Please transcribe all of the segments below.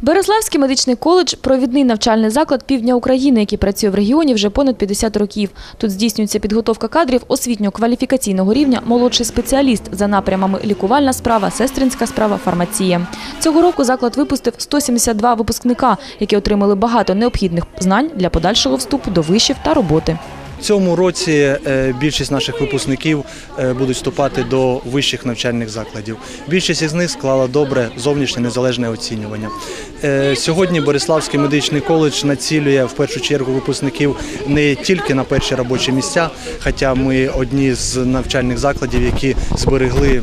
Береславський медичний коледж – провідний навчальний заклад півдня України, який працює в регіоні вже понад 50 років. Тут здійснюється підготовка кадрів освітньо-кваліфікаційного рівня молодший спеціаліст за напрямами лікувальна справа, сестринська справа, фармація. Цього року заклад випустив 172 випускника, які отримали багато необхідних знань для подальшого вступу до вишів та роботи. Цьому році е, більшість наших випускників е, будуть вступати до вищих навчальних закладів. Більшість із них склала добре зовнішнє незалежне оцінювання. Е, Сьогодні Бориславський медичний коледж націлює в першу чергу випускників не тільки на перші робочі місця, хоча ми одні з навчальних закладів, які зберегли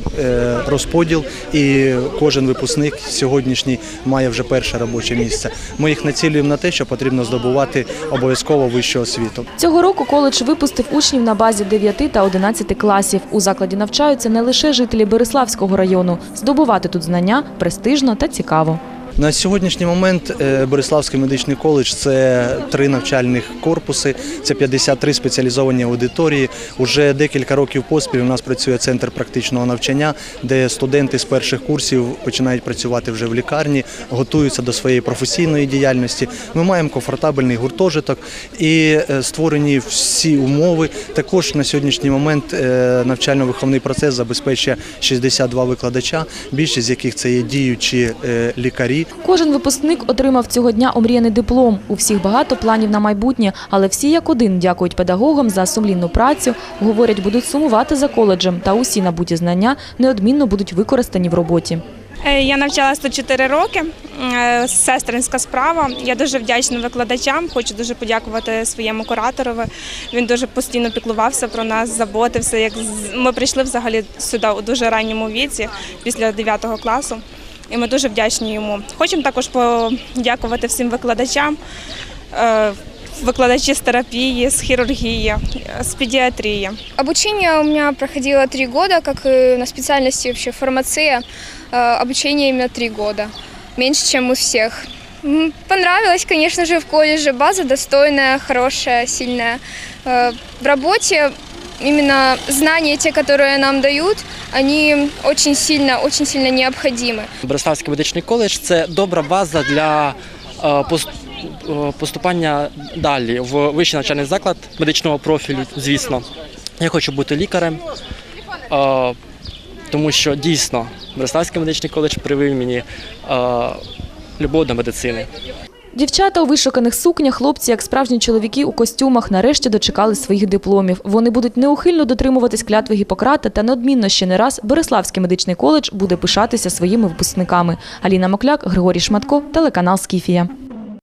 розподіл, і кожен випускник сьогоднішній має вже перше робоче місце. Ми їх націлюємо на те, що потрібно здобувати обов'язково вищу освіту. Цього року коледж випустив учнів на базі 9 та 11 класів. У закладі навчаються не лише жителі Береславського району. Здобувати тут знання престижно та цікаво. На сьогоднішній момент е, Бориславський медичний коледж це три навчальних корпуси, це 53 спеціалізовані аудиторії. Уже декілька років поспіль у нас працює центр практичного навчання, де студенти з перших курсів починають працювати вже в лікарні, готуються до своєї професійної діяльності. Ми маємо комфортабельний гуртожиток і е, створені всі умови. Також на сьогоднішній момент е, навчально-виховний процес забезпечує 62 викладача, більшість з яких це є діючі лікарі. Кожен випускник отримав цього дня омріяний диплом. У всіх багато планів на майбутнє, але всі як один дякують педагогам за сумлінну працю. Говорять, будуть сумувати за коледжем, та усі набуті знання неодмінно будуть використані в роботі. Е, Я навчалася тут 4 роки. е, Сестринська справа. Я дуже вдячна викладачам. Хочу дуже подякувати своєму кураторові. Він дуже постійно піклувався про нас, заботився. Як ми прийшли взагалі сюди у дуже ранньому віці, після 9 класу. І ми дуже вдячні йому. Хочемо також подякувати всім викладачам. е, Викладачі з терапії, з хірургії, з педіатрії. Обучение у меня проходило три года, как и на специальности вообще фармация. Э, Обучение три года, меньше, чем у всех. М, Понравилось, конечно же, в колледже. База достойная, хорошая, сильная. Э, В работе именно знания, те, которые нам дают, они очень сильно, очень сильно необходимы. Бориславський медичний коледж це добра база для е, е, поступання далі в вищий навчальний заклад медичного профілю, звісно. Я хочу бути лікарем, е, тому що дійсно Бориславський медичний коледж привив мені любов до медицини. Дівчата у вишуканих сукнях, хлопці, як справжні чоловіки у костюмах, нарешті дочекали своїх дипломів. Вони будуть неухильно дотримуватись клятви Гіппократа та неодмінно ще не раз Бориславський медичний коледж буде пишатися своїми випускниками. Аліна Мокляк, Григорій Шматко, телеканал Скіфія.